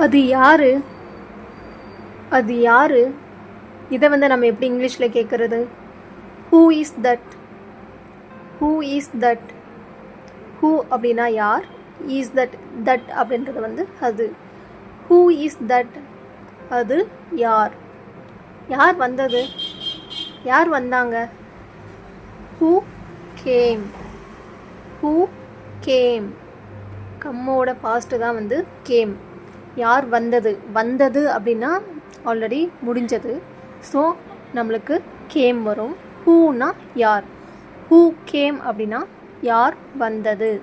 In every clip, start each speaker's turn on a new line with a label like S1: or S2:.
S1: அது யாரு? அது யாரு? இதை வந்து நம்ம எப்படி இங்கிலீஷில் கேட்குறது who is that who is that who அப்படின்னா யார்? இஸ் தட் தட் அப்படின்றது வந்து அது. ஹூ இஸ் தட் அது யார்? யார் வந்தது? யார் வந்தாங்க? ஹூ கேம் ஹூ கேம் கம்மோட பாஸ்ட்டு தான் வந்து கேம் யார் வந்தது? வந்தது அப்படின்னா ஆல்ரெடி முடிஞ்சது. ஸோ நம்மளுக்கு கேம் வரும். ஹூனா யார்? ஹூ கேம் அப்படின்னா யார் வந்தது?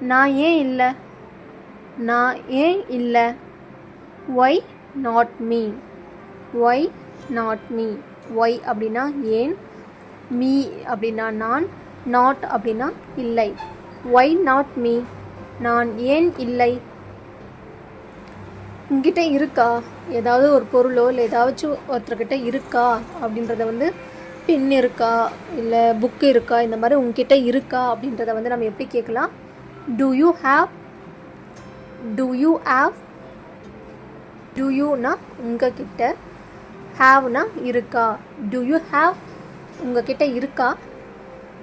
S1: நான் ஏன் இல்லை? நான் ஏன் இல்லை? Why not me why not me why அப்படின்னா ஏன்? மீ அப்படின்னா நான் நாட் அப்படின்னா இல்லை. ஒய் நாட் மீ நான் ஏன் இல்லை? உங்ககிட்ட இருக்கா? ஏதாவது ஒரு பொருளோ இல்லை ஏதாச்சும் ஒருத்தர்கிட்ட இருக்கா? அப்படின்றத வந்து பென் இருக்கா? இல்லை புக்கு இருக்கா? இந்த மாதிரி உங்ககிட்ட இருக்கா? அப்படின்றத வந்து நம்ம எப்படி கேட்கலாம்? Do you have do you have do யூனா உங்ககிட்ட ஹாவ்னா இருக்கா? டு யூ ஹாவ் உங்ககிட்ட இருக்கா?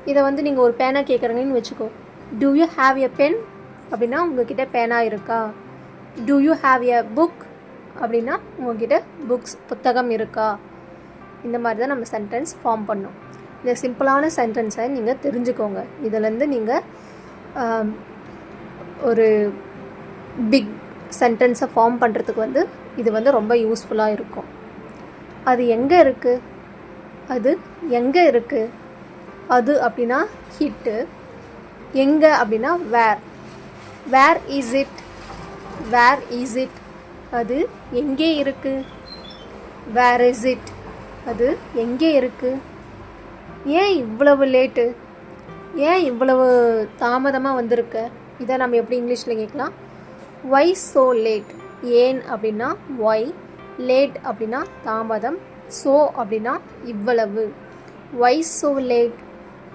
S1: இதை வந்து நீங்கள் ஒரு பேனா கேட்குறீங்கன்னு வச்சுக்கோ. Do you have a pen அப்படின்னா உங்ககிட்ட பேனா இருக்கா? Do you have a book அப்படின்னா உங்ககிட்ட புக்ஸ் புத்தகம் இருக்கா? இந்த மாதிரி தான் நம்ம சென்டென்ஸ் ஃபார்ம் பண்ணோம். இந்த சிம்பிளான சென்டென்ஸை நீங்கள் தெரிஞ்சுக்கோங்க. இதுலேருந்து நீங்கள் ஒரு பிக் சென்டென்ஸை ஃபார்ம் பண்ணுறதுக்கு வந்து இது வந்து ரொம்ப யூஸ்ஃபுல்லாக இருக்கும். அது எங்கே இருக்குது அது எங்கே இருக்குது அது அப்படின்னா ஹிட்டு எங்கே அப்படின்னா where where is it where is it அது எங்கே இருக்குது வேர் இஸ் இட் அது எங்கே இருக்குது ஏன் இவ்வளவு லேட்டு ஏன் இவ்வளவு தாமதமாக வந்திருக்க? இதை நம்ம எப்படி இங்கிலீஷில் கேட்கலாம்? ஒய் ஸோ லேட் ஏன் அப்படின்னா ஒய் லேட் அப்படின்னா தாமதம். ஸோ அப்படின்னா இவ்வளவு. ஒய் ஸோ லேட்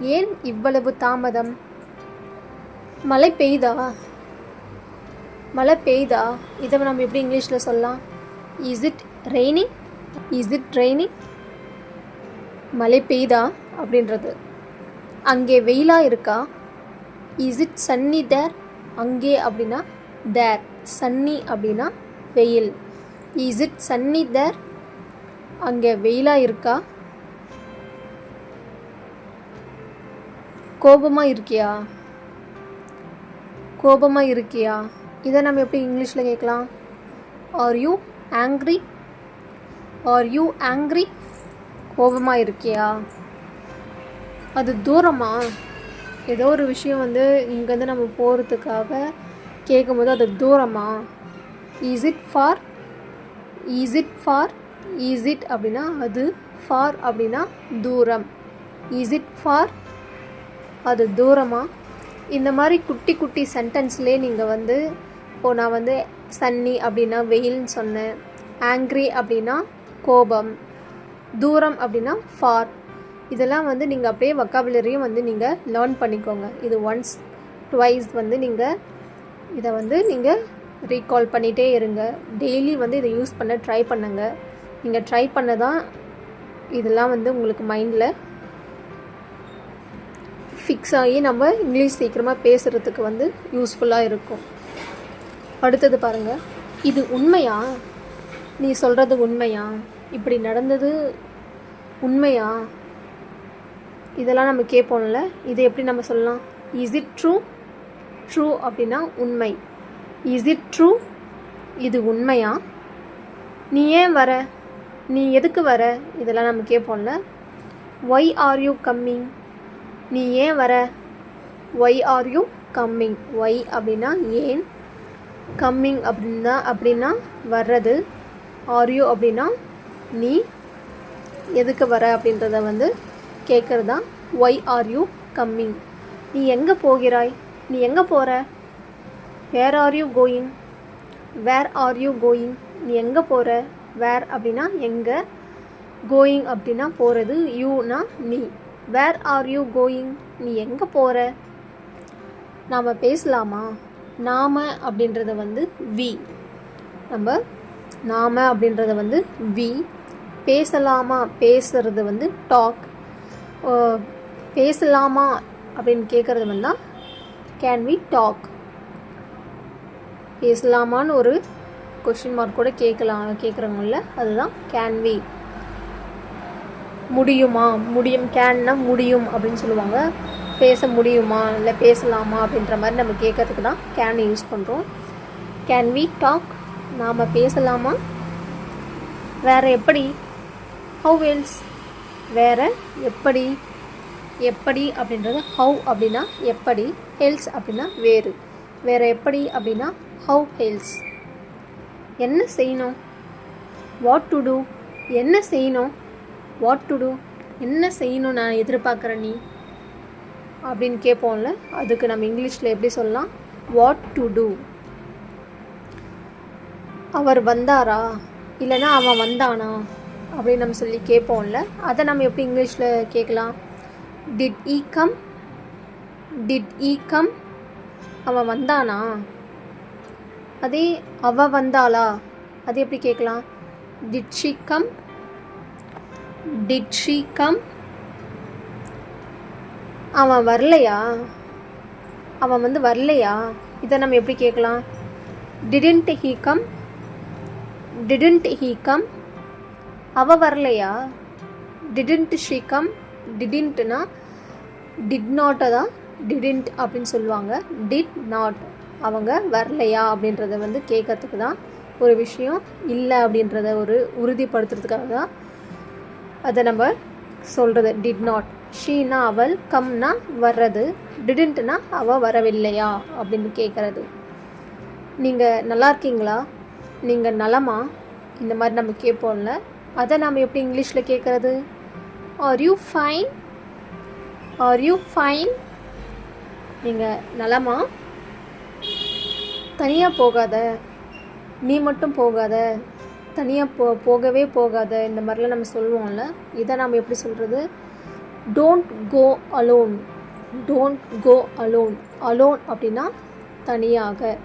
S1: ஏன் இவ்வளவு தாமதம்? மழை பெய்தா மழை பெய்தா இதை நம்ம எப்படி இங்கிலீஷில் சொல்லலாம்? Is it raining is it raining மழை பெய்தா அப்படின்றது. அங்கே வெயிலாக இருக்கா? இஸ் இட் சன்னி தேர் அங்கே அப்படின்னா தேர் சன்னி அப்படின்னா வெயில். இஸ் இட் சன்னி தேர் அங்கே வெயிலாக இருக்கா? கோபமாக இருக்கியா? கோபமாக இருக்கியா? இதை நம்ம எப்படி இங்கிலீஷில் கேட்கலாம்? Are you angry are you angry கோபமாக இருக்கியா? அது தூரமா? ஏதோ ஒரு விஷயம் வந்து இங்கேருந்து நம்ம போகிறதுக்காக கேட்கும்போது அது தூரமாக is it far is it far is it அப்படின்னா அது ஃபார் அப்படின்னா தூரம். இஸ் இட் ஃபார் அது தூரமாக இந்த மாதிரி குட்டி குட்டி சென்டென்ஸ்லேயே நீங்கள் வந்து இப்போது நான் வந்து சன்னி அப்படின்னா வெயில்னு சொன்னேன். ஆங்க்ரி அப்படின்னா கோபம். தூரம் அப்படின்னா ஃபார் இதெல்லாம் வந்து நீங்கள் அப்படியே வக்காபுலரியும் வந்து நீங்கள் லேர்ன் பண்ணிக்கோங்க. இது ஒன்ஸ் ட்வைஸ் வந்து நீங்கள் இதை வந்து நீங்கள் ரீகால் பண்ணிகிட்டே இருங்க. டெய்லி வந்து இதை யூஸ் பண்ண ட்ரை பண்ணுங்க. நீங்கள் ட்ரை பண்ண தான் இதெல்லாம் வந்து உங்களுக்கு மைண்டில் ஃபிக்ஸ் ஆகி நம்ம இங்கிலீஷ் சீக்கிரமாக பேசுகிறதுக்கு வந்து யூஸ்ஃபுல்லாக இருக்கும். அடுத்தது பாருங்கள் இது உண்மையா? நீ சொல்கிறது உண்மையா? இப்படி நடந்தது உண்மையா? இதெல்லாம் நம்ம கேட்போம்ல இதை எப்படி நம்ம சொல்லலாம்? இஸ் இட் ட்ரூ ட்ரூ அப்படின்னா உண்மை. இஸ் இட் ட்ரூ இது உண்மையா? நீ ஏன் வர? நீ எதுக்கு வர? இதெல்லாம் நம்ம கேட்போம்ல ஒய் ஆர் யூ கம்மிங் நீ ஏன் வர? Why are you coming why அப்படின்னா ஏன்? கம்மிங் அப்படின்னா அப்படின்னா வர்றது. ஆர் யூ அப்படின்னா நீ எதுக்கு வர அப்படின்றத வந்து கேட்குறது தான் ஒய் ஆர் யூ கம்மிங் நீ எங்கே போகிறாய்? நீ எங்கே போகிற where are you going where are you going நீ எங்கே போகிற வேர் அப்படின்னா எங்கே கோயிங் அப்படின்னா போகிறது யூனா நீ. வேர் ஆர் யூ கோயிங் நீ எங்கே போகிற நாம் பேசலாமா? நாம அப்படின்றத வந்து வி நம்ம நாம அப்படின்றத வந்து வி பேசலாமா? பேசுறது வந்து டாக் பேசலாமா அப்படின்னு கேட்குறது வந்து கேன் வி டாக் பேசலாமான்னு ஒரு கொஷின் மார்க் கூட கேட்கலாம் கேட்குறவங்கள அதுதான் கேன் வி முடியுமா? முடியும். கேன்னா முடியும் அப்படின்னு சொல்லுவாங்க. பேச முடியுமா? இல்லை பேசலாமா அப்படின்ற மாதிரி நம்ம கேட்கறதுக்கு தான் கேன் யூஸ் பண்ணுறோம் கேன் வி டாக் நாம் பேசலாமா? வேறு எப்படி? ஹவு எல்ஸ் வேறு எப்படி? எப்படி அப்படின்றது ஹவு அப்படின்னா எப்படி ஹெல்ஸ் அப்படின்னா வேறு. வேறு எப்படி அப்படின்னா ஹவு ஹெல்ஸ் என்ன செய்யணும்? வாட் டு டூ என்ன செய்யணும்? வாட் டு டூ என்ன செய்யணும் நான் எதிர்பார்க்குறேன் நீ? அப்படின்னு கேட்போம்ல அதுக்கு நம்ம இங்கிலீஷில் எப்படி சொல்லலாம்? வாட் டு டூ அவர் வந்தாரா? இல்லைன்னா அவன் வந்தானா? அப்படின்னு நம்ம சொல்லி கேட்போம்ல அதை நம்ம எப்படி இங்கிலீஷில் கேட்கலாம்? Did he come did he come அவன் வந்தானா? அதே அவ வந்தாளா? அது எப்படி கேட்கலாம்? Did she come did she come அவன் வரலையா? அவன் வந்து வரலையா? இதை நம்ம எப்படி கேட்கலாம்? Didn't he come didn't he come அவ வரலையா? டிடென்ட் ஷீ கம் டிடின்ட்னா டிட் நாட்டை தான் டிடின்ட் அப்படின்னு சொல்லுவாங்க. டிட் நாட் அவங்க வரலையா அப்படின்றத வந்து கேட்கறதுக்கு தான் ஒரு விஷயம். இல்லை அப்படின்றத ஒரு உறுதிப்படுத்துறதுக்காக தான் அதை நம்ம சொல்கிறது டிட் நாட் ஷீனா அவள் கம்னா வர்றது. டிடன்ட்னா அவள் வரவில்லையா? அப்படின்னு கேட்குறது நீங்கள் நல்லா இருக்கீங்களா? நீங்கள் நலமா? இந்த மாதிரி நம்ம கேட்போம்ல அதை நம்ம எப்படி இங்கிலீஷில் கேட்குறது are you fine are you fine நீங்கள் நலமா? தனியாக போகாத. நீ மட்டும் போகாத. தனியாக போ போகவே போகாத. இந்த மாதிரிலாம் நம்ம சொல்லுவோம்ல. இதை நாம் எப்படி சொல்கிறது don't go alone don't go alone alone அப்படின்னா தனியாக.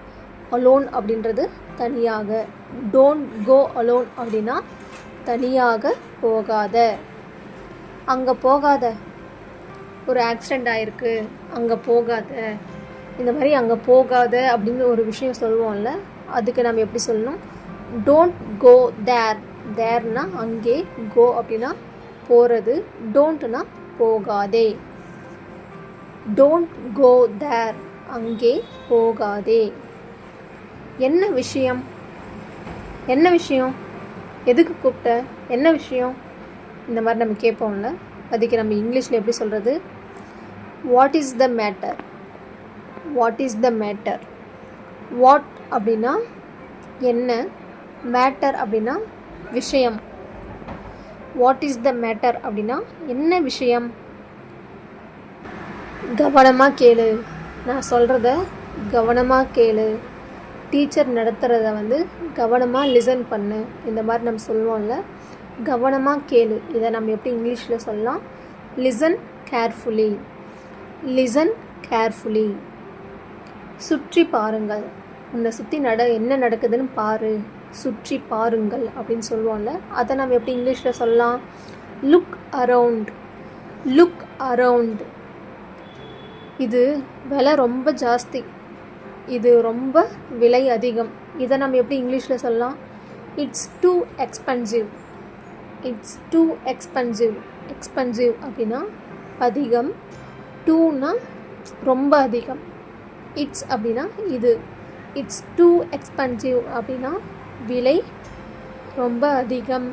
S1: அலோன் அப்படின்றது தனியாக. டோன்ட் கோ அலோன் அப்படின்னா தனியாக போகாத. அங்கே போகாத. ஒரு ஆக்சிடெண்ட் ஆயிருக்கு. அங்கே போகாத. இந்த மாதிரி அங்கே போகாத அப்படின்னு ஒரு விஷயம் சொல்லுவோம்ல அதுக்கு நம்ம எப்படி சொல்லணும்? டோன்ட் கோ தேர் தேர்னா அங்கே கோ அப்படின்னா போகிறது டோன்ட்னா போகாதே. டோன்ட் கோ தேர் அங்கே போகாதே. என்ன விஷயம்? என்ன விஷயம்? எதுக்கு கூப்பிட்ட? என்ன விஷயம்? இந்த மாதிரி நம்ம கேட்போம்ல. அதுக்கு நம்ம இங்கிலீஷில் எப்படி சொல்கிறது what is the matter what is the matter what அப்படின்னா என்ன? மேட்டர் அப்படின்னா விஷயம். வாட் இஸ் த மேட்டர் அப்படின்னா என்ன விஷயம்? கவனமாக கேளு. நான் சொல்கிறத கவனமாக கேளு. டீச்சர் நடத்துகிறத வந்து கவனமாக லிசன் பண்ணு. இந்த மாதிரி நம்ம சொல்லுவோம்ல. கவனமாக கேளு. இதை நம்ம எப்படி இங்கிலீஷில் சொல்லலாம்? லிசன் கேர்ஃபுல்லி லிசன் கேர்ஃபுல்லி சுற்றி பாருங்கள். உன்னை சுற்றி நட என்ன நடக்குதுன்னு பாரு. சுற்றி பாருங்கள் அப்படின்னு சொல்லுவோம்ல அதை நம்ம எப்படி இங்கிலீஷில் சொல்லலாம்? லுக் அரவுண்ட் லுக் அரவுண்ட் இது விலை ரொம்ப ஜாஸ்தி. இது ரொம்ப விலை அதிகம். இதை நம்ம எப்படி இங்கிலீஷில் சொல்லலாம்? It's too expensive it's too expensive expensive அப்படின்னா அதிகம். டூனா ரொம்ப அதிகம். இட்ஸ் அப்படின்னா இது. இட்ஸ் டூ எக்ஸ்பென்சிவ் அப்படின்னா விலை ரொம்ப அதிகம்.